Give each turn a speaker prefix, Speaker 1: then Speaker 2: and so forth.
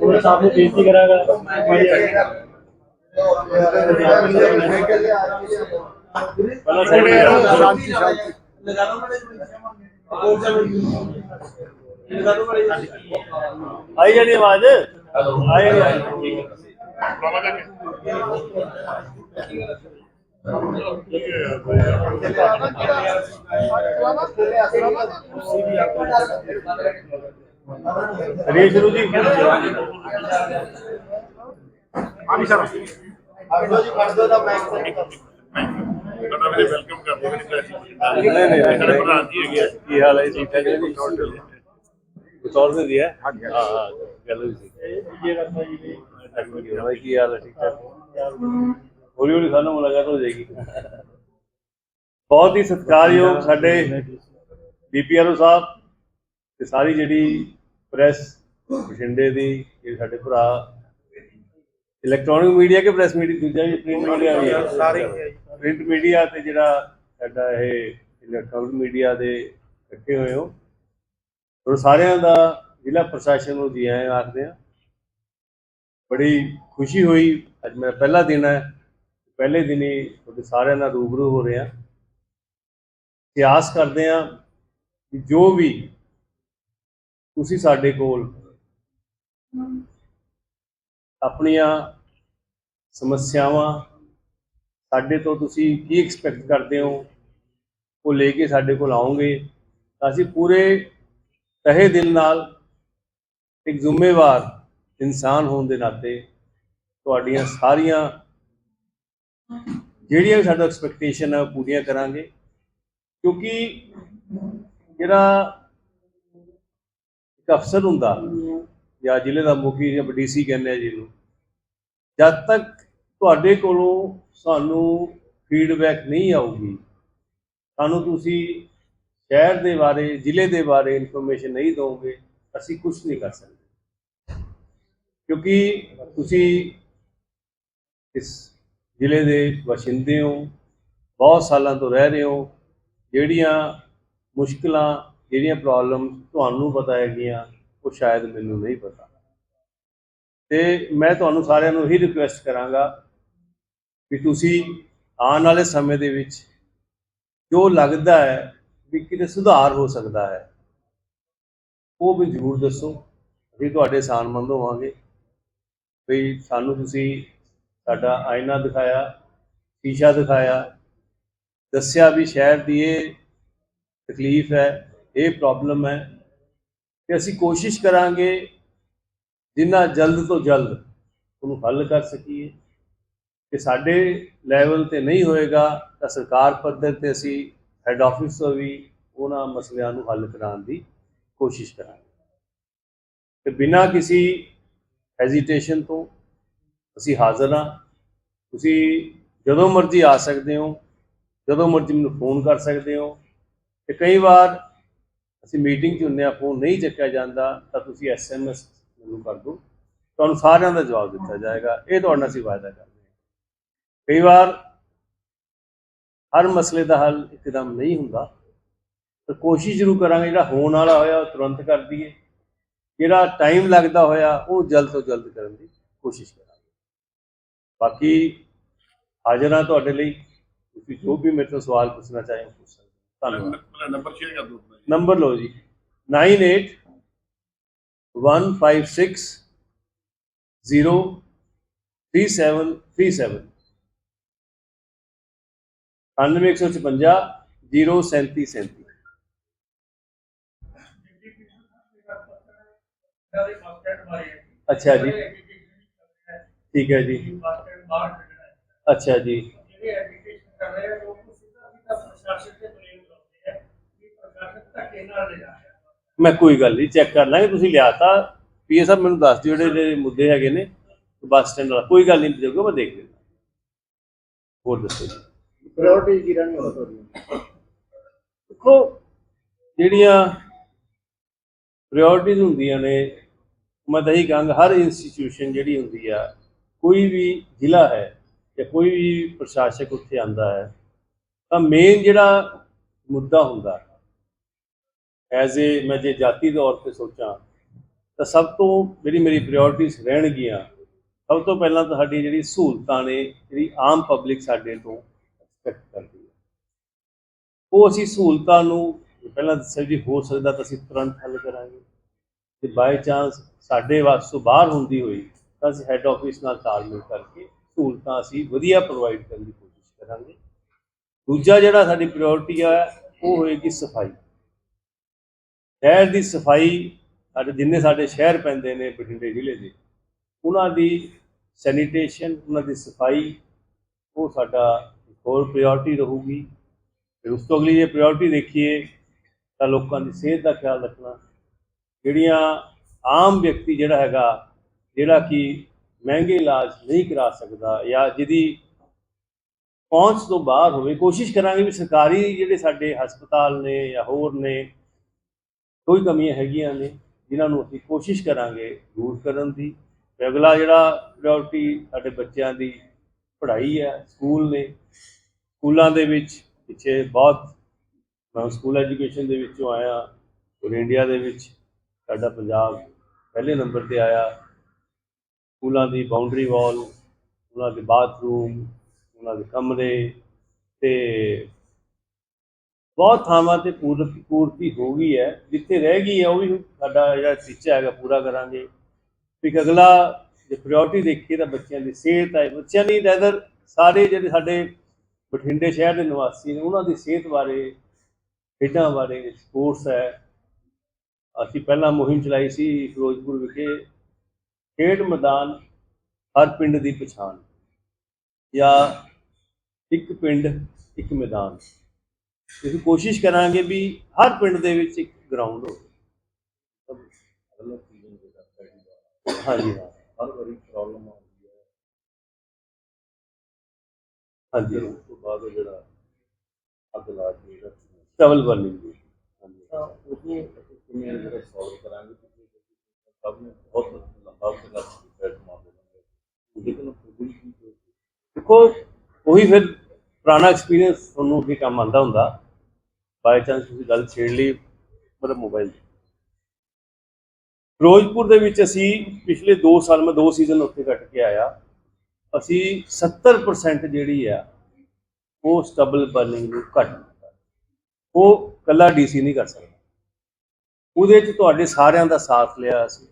Speaker 1: ਉਹ ਸਾਹਿਬ ਬੇਨਤੀ ਕਰਾਂਗਾ ਪਹਿਲਾਂ
Speaker 2: ਸ਼ਾਂਤੀ ਸ਼ਾਂਤੀ
Speaker 1: ਆਈ ਜਾਣੀ ਆਵਾਜ਼? ਆਈ ਜਾਣੀ। ਕਰੀਏ ਸ਼ੁਰੂ ਜੀ।
Speaker 2: ਹਾਂਜੀ ਸਰ
Speaker 3: ਤੁਹਾਡਾ ਵੀ ਵੈਲਕਮ ਕਰਦੇ ਜੀ
Speaker 1: ਨਹੀਂ ਨਹੀਂ
Speaker 3: ਸਾਡੇ ਪ੍ਰਧਾਨ ਜੀ ਹੈਗੇ ਆ।
Speaker 1: ਕੀ ਹਾਲ ਹੈ ਜੀ ਠੀਕ ਠਾਕ ਹੈ ਜੀ ਬਤੌਰ ਦੇ ਦਿਆ
Speaker 2: ਹਾਂਜੀ,
Speaker 1: ਹਾਂ ਹਾਂ ਗੱਲ ਹੋਈ ਸੀ ਇਹ ਰੱਖਾ ਜੀ ਨੇ ਭਾਈ ਕੀ ਹਾਲ ਹੈ ਠੀਕ ਠਾਕ ਹੌਲੀ ਹੌਲੀ ਸਾਨੂੰ ਮੁਲਾਕਾਤ ਹੋ ਜਾਏਗੀ। ਬਹੁਤ ਹੀ ਸਤਿਕਾਰਯੋਗ ਸਾਡੇ ਬੀਪੀਆਰਓ ਸਾਹਿਬ ਤੇ ਸਾਰੀ ਜਿਹੜੀ ਪ੍ਰੈਸ ਬਠਿੰਡੇ ਦੀ ਇਹ ਸਾਡੇ ਭਰਾ ਇਲੈਕਟ੍ਰੋਨਿਕ ਮੀਡੀਆ ਕੇ ਪ੍ਰੈਸ ਮੀਡੀਆ ਦੂਜਾ ਵੀ ਪ੍ਰਿੰਟ ਮੀਡੀਆ ਵੀ ਸਾਰੇ ਪ੍ਰਿੰਟ ਮੀਡੀਆ ਤੇ ਜਿਹੜਾ ਸਾਡਾ ਇਹ ਇਲੈਕਟ੍ਰੋਨਿਕ ਮੀਡੀਆ ਦੇ ਇਕੱਠੇ ਹੋਏ ਹੋ। ਔਰ ਸਾਰਿਆਂ ਦਾ ਜ਼ਿਲ੍ਹਾ ਪ੍ਰਸ਼ਾਸਨ ਨੂੰ ਜੀ ਆਇਆਂ ਆਖਦੇ ਆ ਬੜੀ ਖੁਸ਼ੀ ਹੋਈ। ਅੱਜ ਮੇਰਾ ਪਹਿਲਾ ਦਿਨ ਹੈ। ਪਹਿਲੇ ਦਿਨ ਹੀ ਤੁਹਾਡੇ ਸਾਰਿਆਂ ਨਾਲ ਰੂਬਰੂ ਹੋ ਰਹੇ ਤੇ ਆਸ ਕਰਦੇ ਹਾਂ ਕਿ ਜੋ ਵੀ ਤੁਸੀਂ ਸਾਡੇ ਕੋਲ ਆਪਣੀਆਂ ਸਮੱਸਿਆਵਾਂ, ਸਾਡੇ ਤੋਂ ਤੁਸੀਂ ਕੀ ਐਕਸਪੈਕਟ ਕਰਦੇ ਹੋ, ਉਹ ਲੈ ਕੇ ਸਾਡੇ ਕੋਲ ਆਉਂਗੇ ਤਾਂ ਅਸੀਂ ਪੂਰੇ ਤਹਿ ਦਿਲ ਨਾਲ ਇੱਕ ਜ਼ਿੰਮੇਵਾਰ ਇਨਸਾਨ ਹੋਣ ਦੇ ਨਾਤੇ ਤੁਹਾਡੀਆਂ ਸਾਰੀਆਂ ਜਿਹੜੀਆਂ ਵੀ ਸਾਡਾ ਐਕਸਪੈਕਟੇਸ਼ਨ ਹੈ ਪੂਰੀਆਂ ਕਰਾਂਗੇ। ਕਿਉਂਕਿ ਜਿਹੜਾ ਇੱਕ ਅਫਸਰ ਹੁੰਦਾ, ਜਾਂ ਜ਼ਿਲ੍ਹੇ ਦਾ ਮੁਖੀ, ਜਾਂ ਡੀਸੀ ਕਹਿੰਦੇ ਆ ਜਿਹਨੂੰ ਜਦ ਤੱਕ ਤੁਹਾਡੇ ਕੋਲੋਂ ਸਾਨੂੰ ਫੀਡਬੈਕ ਨਹੀਂ ਆਊਗੀ, ਸਾਨੂੰ ਤੁਸੀਂ ਸ਼ਹਿਰ ਦੇ ਬਾਰੇ, ਜ਼ਿਲ੍ਹੇ ਦੇ ਬਾਰੇ ਇਨਫੋਰਮੇਸ਼ਨ ਨਹੀਂ ਦੋਗੇ ਅਸੀਂ ਕੁਝ ਨਹੀਂ ਕਰ ਸਕਦੇ। ਕਿਉਂਕਿ ਤੁਸੀਂ ਇਸ ਜ਼ਿਲ੍ਹੇ ਦੇ ਵਸਿੰਦੇ ਹੋ, ਬਹੁਤ ਸਾਲਾਂ ਤੋਂ ਰਹਿ ਰਹੇ ਹੋ, ਜਿਹੜੀਆਂ ਮੁਸ਼ਕਲਾਂ, ਜਿਹੜੀਆਂ ਪ੍ਰੋਬਲਮ ਤੁਹਾਨੂੰ ਪਤਾ ਹੈਗੀਆਂ, ਉਹ ਸ਼ਾਇਦ ਮੈਨੂੰ ਨਹੀਂ ਪਤਾ। ਤੇ ਮੈਂ ਤੁਹਾਨੂੰ ਸਾਰਿਆਂ ਨੂੰ ਇਹੀ ਰਿਕੁਐਸਟ ਕਰਾਂਗਾ ਕਿ ਤੁਸੀਂ ਆਉਣ ਵਾਲੇ ਸਮੇਂ ਦੇ ਵਿੱਚ ਜੋ ਲੱਗਦਾ ਹੈ ਵੀ ਕਿਤੇ ਸੁਧਾਰ ਹੋ ਸਕਦਾ ਹੈ, ਉਹ ਵੀ ਜ਼ਰੂਰ ਦੱਸੋ। ਅਸੀਂ ਤੁਹਾਡੇ ਸਾਨਮੰਦ ਹੋਵਾਂਗੇ। ਵੀ ਸਾਨੂੰ ਤੁਸੀਂ ਸਾਡਾ ਆਇਨਾ ਦਿਖਾਇਆ, ਸ਼ੀਸ਼ਾ ਦਿਖਾਇਆ, ਦੱਸਿਆ ਵੀ ਸ਼ਹਿਰ ਦੀ ਇਹ ਤਕਲੀਫ ਹੈ, ਇਹ ਪ੍ਰੋਬਲਮ ਹੈ ਤੇ ਅਸੀਂ ਕੋਸ਼ਿਸ਼ ਕਰਾਂਗੇ ਜਿੰਨਾ ਜਲਦ ਤੋਂ ਜਲਦ ਉਹਨੂੰ ਹੱਲ ਕਰ ਸਕੀਏ। ਕਿ ਸਾਡੇ ਲੈਵਲ ਤੇ ਨਹੀਂ ਹੋਏਗਾ ਤਾਂ ਸਰਕਾਰ ਪੱਧਰ ਤੇ ਅਸੀਂ ਹੈੱਡ ਆਫਿਸ ਤੋਂ ਵੀ ਉਹਨਾਂ ਮਸਲਿਆਂ ਨੂੰ ਹੱਲ ਕਰਾਉਣ ਦੀ ਕੋਸ਼ਿਸ਼ ਕਰਾਂਗੇ। ਤੇ ਬਿਨਾਂ ਕਿਸੇ ਹੈਜ਼ਿਟੇਸ਼ਨ ਤੋਂ ਅਸੀਂ ਹਾਜ਼ਰ ਹਾਂ। ਤੁਸੀਂ ਜਦੋਂ ਮਰਜ਼ੀ ਆ ਸਕਦੇ ਹੋ, ਜਦੋਂ ਮਰਜ਼ੀ ਮੈਨੂੰ ਫੋਨ ਕਰ ਸਕਦੇ ਹੋ। ਤੇ ਕਈ ਵਾਰ ਅਸੀਂ ਮੀਟਿੰਗ 'ਚ ਹੁੰਦੇ ਆ ਫੋਨ ਨਹੀਂ ਚੱਕਿਆ ਜਾਂਦਾ, ਤਾਂ ਤੁਸੀਂ ਐਸਐਮਐਸ ਮੈਨੂੰ ਕਰ ਦਿਓ। ਤੁਹਾਨੂੰ ਸਾਰਿਆਂ ਦਾ ਜਵਾਬ ਦਿੱਤਾ ਜਾਏਗਾ। ਇਹ ਤੁਹਾਡੇ ਨਾਲ ਅਸੀਂ ਵਾਅਦਾ ਕਰਦੇ ਹਾਂ। ਕਈ ਵਾਰ ਹਰ ਮਸਲੇ ਦਾ ਹੱਲ ਇੱਕਦਮ ਨਹੀਂ ਹੁੰਦਾ। ਤਾਂ ਕੋਸ਼ਿਸ਼ ਜ਼ਰੂਰ ਕਰਾਂਗੇ, ਜਿਹੜਾ ਹੋਣ ਵਾਲਾ ਹੋਇਆ ਉਹ ਤੁਰੰਤ ਕਰ ਦਈਏ। ਜਿਹੜਾ ਟਾਈਮ ਲੱਗਦਾ ਹੋਇਆ, ਉਹ ਜਲਦ ਤੋਂ ਜਲਦ ਕਰਨ ਦੀ ਕੋਸ਼ਿਸ਼ ਕਰਾਂਗੇ। ਬਾਕੀ ਹਾਜ਼ਰ ਹਾਂ ਤੁਹਾਡੇ ਲਈ ਤੁਸੀਂ ਜੋ ਵੀ ਮੇਰੇ ਤੋਂ ਸਵਾਲ ਪੁੱਛਣਾ ਚਾਹੋ ਪੁੱਛ ਸਕਦੇ ਹੋ। ਧੰਨਵਾਦ
Speaker 3: ਮੇਰਾ ਨੰਬਰ ਸ਼ੇਅਰ ਕਰ ਦਿਓ ਆਪਣਾ ਜੀ।
Speaker 1: ਨੰਬਰ ਲਓ ਜੀ 98 156 0 3737 9156 03737 ਅੱਛਾ ਜੀ ਠੀਕ ਹੈ ਜੀ। ਅੱਛਾ ਜੀ। ਮੈਂ ਕੋਈ ਗੱਲ ਨਹੀਂ ਚੈੱਕ ਕਰ ਲਾਂਗੇ ਤੁਸੀਂ ਲਿਆਤਾ ਪੀਏ ਸਾਹਿਬ ਮੈਨੂੰ ਦੱਸ ਦਿਓ ਜਿਹੜੇ ਜਿਹੜੇ ਮੁੱਦੇ ਹੈਗੇ ਨੇ ਬੱਸ ਸਟੈਂਡ ਵਾਲਾ। ਕੋਈ ਗੱਲ ਨਹੀਂ ਦੇਖੋ ਮੈਂ ਦੇਖ ਲੈਂਦਾ। ਹੋਰ ਦੱਸੋ ਜੀ।
Speaker 2: ਪ੍ਰਾਇੋਰਟੀ ਕੀ ਰਹਿਣੀ ਹੋਣਾ ਤੁਹਾਡੀ
Speaker 1: ਦੇਖੋ ਜਿਹੜੀਆਂ ਪ੍ਰਾਇੋਰਟੀਜ਼ ਹੁੰਦੀਆਂ ਨੇ ਮੈਂ ਤਾਂ ਇਹੀ ਕਹਾਂਗਾ ਹਰ ਇੰਸਟੀਟਿਊਸ਼ਨ ਜਿਹੜੀ ਹੁੰਦੀ ਆ ਕੋਈ ਵੀ ਜ਼ਿਲ੍ਹਾ ਹੈ ਜਾਂ ਕੋਈ ਵੀ ਪ੍ਰਸ਼ਾਸਕ ਉੱਥੇ ਆਂਦਾ ਹੈ, ਤਾਂ ਮੇਨ ਜਿਹੜਾ ਮੁੱਦਾ ਹੁੰਦਾ ਐਜ਼ ਏ ਮੈਂ ਜੇ ਜਾਤੀ ਤੌਰ ਤੇ ਸੋਚਾਂ, ਤਾਂ ਸਭ ਤੋਂ ਜਿਹੜੀ ਮੇਰੀ ਪ੍ਰਾਇੋਰਟੀਜ਼ ਰਹਿਣਗੀਆਂ, ਸਭ ਤੋਂ ਪਹਿਲਾਂ ਤਾਂ ਸਾਡੀ ਜਿਹੜੀ ਸਹੂਲਤਾਂ ਨੇ, ਜਿਹੜੀ ਆਮ ਪਬਲਿਕ ਸਾਡੇ ਤੋਂ ਐਕਸਪੈਕਟ ਕਰਦੀ ਹੈ। ਉਹ ਅਸੀਂ ਸਹੂਲਤਾਂ ਨੂੰ, ਪਹਿਲਾਂ ਦੱਸਿਆ ਜੀ ਹੋ ਸਕਦਾ ਤਾਂ ਅਸੀਂ ਤੁਰੰਤ ਹੱਲ ਕਰਾਂਗੇ, ਤੇ ਬਾਈ ਚਾਂਸ ਸਾਡੇ ਵਾਸਤੋਂ ਬਾਹਰ ਹੁੰਦੀ ਹੋਈ ਤਾਂ ਅਸੀਂ ਹੈੱਡ ਆਫਿਸ ਨਾਲ ਤਾਲਮੇਲ ਕਰਕੇ ਸਹੂਲਤਾਂ ਅਸੀਂ ਵਧੀਆ ਪ੍ਰੋਵਾਈਡ ਕਰਨ ਦੀ ਕੋਸ਼ਿਸ਼ ਕਰਾਂਗੇ। ਦੂਜਾ ਜਿਹੜਾ ਸਾਡੀ ਪ੍ਰਾਇੋਰਟੀ ਆ, ਉਹ ਹੋਏਗੀ ਸਫ਼ਾਈ। ਸ਼ਹਿਰ ਦੀ ਸਫ਼ਾਈ ਸਾਡੇ ਜਿੰਨੇ ਸਾਡੇ ਸ਼ਹਿਰ ਪੈਂਦੇ ਨੇ ਬਠਿੰਡੇ ਜ਼ਿਲ੍ਹੇ ਦੇ, ਉਹਨਾਂ ਦੀ ਸੈਨੀਟੇਸ਼ਨ ਉਹਨਾਂ ਦੀ ਸਫ਼ਾਈ, ਉਹ ਸਾਡਾ ਹੋਰ ਪ੍ਰਾਇੋਰਟੀ ਰਹੂਗੀ। ਫਿਰ ਉਸ ਤੋਂ ਅਗਲੀ ਜੇ ਪ੍ਰਾਇੋਰਟੀ ਦੇਖੀਏ, ਤਾਂ ਲੋਕਾਂ ਦੀ ਸਿਹਤ ਦਾ ਖਿਆਲ ਰੱਖਣਾ। ਜਿਹੜੀਆਂ ਆਮ ਵਿਅਕਤੀ ਜਿਹੜਾ ਹੈਗਾ ਜਿਹੜਾ ਕਿ ਮਹਿੰਗੇ ਇਲਾਜ ਨਹੀਂ ਕਰਾ ਸਕਦਾ ਜਾਂ ਜਿਹਦੀ ਪਹੁੰਚ ਤੋਂ ਬਾਹਰ ਹੋਵੇ, ਕੋਸ਼ਿਸ਼ ਕਰਾਂਗੇ ਵੀ ਸਰਕਾਰੀ ਜਿਹੜੇ ਸਾਡੇ ਹਸਪਤਾਲ ਨੇ ਜਾਂ ਹੋਰ ਨੇ, ਕੋਈ ਕਮੀਆਂ ਹੈਗੀਆਂ ਨੇ, ਜਿਨ੍ਹਾਂ ਨੂੰ ਅਸੀਂ ਕੋਸ਼ਿਸ਼ ਕਰਾਂਗੇ ਦੂਰ ਕਰਨ ਦੀ। ਤੇ ਅਗਲਾ ਜਿਹੜਾ ਪ੍ਰਾਇੋਰਟੀ ਸਾਡੇ ਬੱਚਿਆਂ ਦੀ ਪੜ੍ਹਾਈ ਹੈ, ਸਕੂਲ ਨੇ, ਸਕੂਲਾਂ ਦੇ ਵਿੱਚ ਪਿੱਛੇ ਬਹੁਤ ਮੈਂ ਸਕੂਲ ਐਜੂਕੇਸ਼ਨ ਦੇ ਵਿੱਚੋਂ ਆਇਆ ਪੂਰੇ ਇੰਡੀਆ ਦੇ ਵਿੱਚ ਸਾਡਾ ਪੰਜਾਬ ਪਹਿਲੇ ਨੰਬਰ ਤੇ ਆਇਆ। ਸਕੂਲਾਂ ਦੀ ਬਾਉਂਡਰੀ ਵਾਲ ਉਹਨਾਂ ਦੇ ਬਾਥਰੂਮ ਉਹਨਾਂ ਦੇ ਕਮਰੇ ਤੇ ਬਹੁਤ ਥਾਵਾਂ ਤੇ ਪੂਰਤੀ ਪੂਰਤੀ ਹੋ ਗਈ ਹੈ। ਜਿੱਥੇ ਰਹਿ ਗਈ ਹੈ, ਉਹ ਵੀ ਸਾਡਾ ਜਿਹੜਾ ਟੀਚਾ ਹੈਗਾ, ਪੂਰਾ ਕਰਾਂਗੇ। ਇੱਕ ਅਗਲਾ ਜੇ ਪ੍ਰਾਇੋਰਟੀ ਦੇਖੀਏ ਤਾਂ ਬੱਚਿਆਂ ਦੀ ਸਿਹਤ ਹੈ। ਬੱਚਿਆਂ ਦੀ ਰੈਦਰ ਸਾਰੇ ਜਿਹੜੇ ਸਾਡੇ ਬਠਿੰਡੇ ਸ਼ਹਿਰ ਦੇ ਨਿਵਾਸੀ ਨੇ, ਉਹਨਾਂ ਦੀ ਸਿਹਤ ਬਾਰੇ, ਖੇਡਾਂ ਬਾਰੇ ਸਪੋਰਟਸ ਹੈ। ਅਸੀਂ ਪਹਿਲਾਂ ਮੁਹਿੰਮ ਚਲਾਈ ਸੀ ਫਿਰੋਜ਼ਪੁਰ ਵਿਖੇ। ਖੇਡ ਮੈਦਾਨ ਹਰ ਪਿੰਡ ਦੀ ਪਛਾਣ ਜਾਂ ਇੱਕ ਪਿੰਡ, ਇੱਕ ਮੈਦਾਨ। ਅਸੀਂ ਕੋਸ਼ਿਸ਼ ਕਰਾਂਗੇ ਵੀ ਹਰ ਪਿੰਡ ਦੇ ਵਿੱਚ ਇੱਕ ਗਰਾਊਂਡ ਹੋਵੇ। ਹਾਂਜੀ
Speaker 3: ਹਰ ਵਾਰੀ ਪ੍ਰੋਬਲਮ ਆਉਂਦੀ ਹੈ।
Speaker 1: ਹਾਂਜੀ।
Speaker 3: ਉਸ ਤੋਂ ਬਾਅਦ ਜਿਹੜਾ ਅੱਗ ਲਾ ਕੇ ਜਿਹੜਾ
Speaker 1: ਡਬਲ ਬਰਨਿੰਗ ਦੀ ਹਾਂਜੀ।
Speaker 3: ਤਾਂ ਉਦੋਂ ਕਿਵੇਂ ਜਿਹੜਾ ਸੋਲਵ ਕਰਾਂਗੇ? ਸਭ ਨੇ ਬਹੁਤ
Speaker 1: ਦੇਖੋ, ਉਹੀ ਫਿਰ ਪੁਰਾਣਾ ਐਕਸਪੀਰੀਅੰਸ ਤੁਹਾਨੂੰ ਵੀ ਕੰਮ ਆਉਂਦਾ ਹੁੰਦਾ। ਬਾਈ ਚਾਂਸ ਤੁਸੀਂ ਗੱਲ ਛੇੜ ਲਈ, ਮਤਲਬ ਮੋਬਾਈਲ ਦੀ ਫਿਰੋਜ਼ਪੁਰ ਦੇ ਵਿੱਚ ਅਸੀਂ ਪਿਛਲੇ 2 ਸਾਲ, ਮੈਂ 2 ਸੀਜ਼ਨ ਉੱਥੇ ਕੱਟ ਕੇ ਆਇਆ। ਅਸੀਂ 70% ਜਿਹੜੀ ਆ, ਉਹ ਸਟਬਲ ਬਰਨਿੰਗ ਨੂੰ ਘੱਟ ਕੀਤਾ। ਉਹ ਕੱਲਾ ਡੀਸੀ ਨਹੀਂ ਕਰ ਸਕਦਾ। ਉਹਦੇ 'ਚ ਤੁਹਾਡੇ ਸਾਰਿਆਂ ਦਾ ਸਾਥ ਲਿਆ ਅਸੀਂ।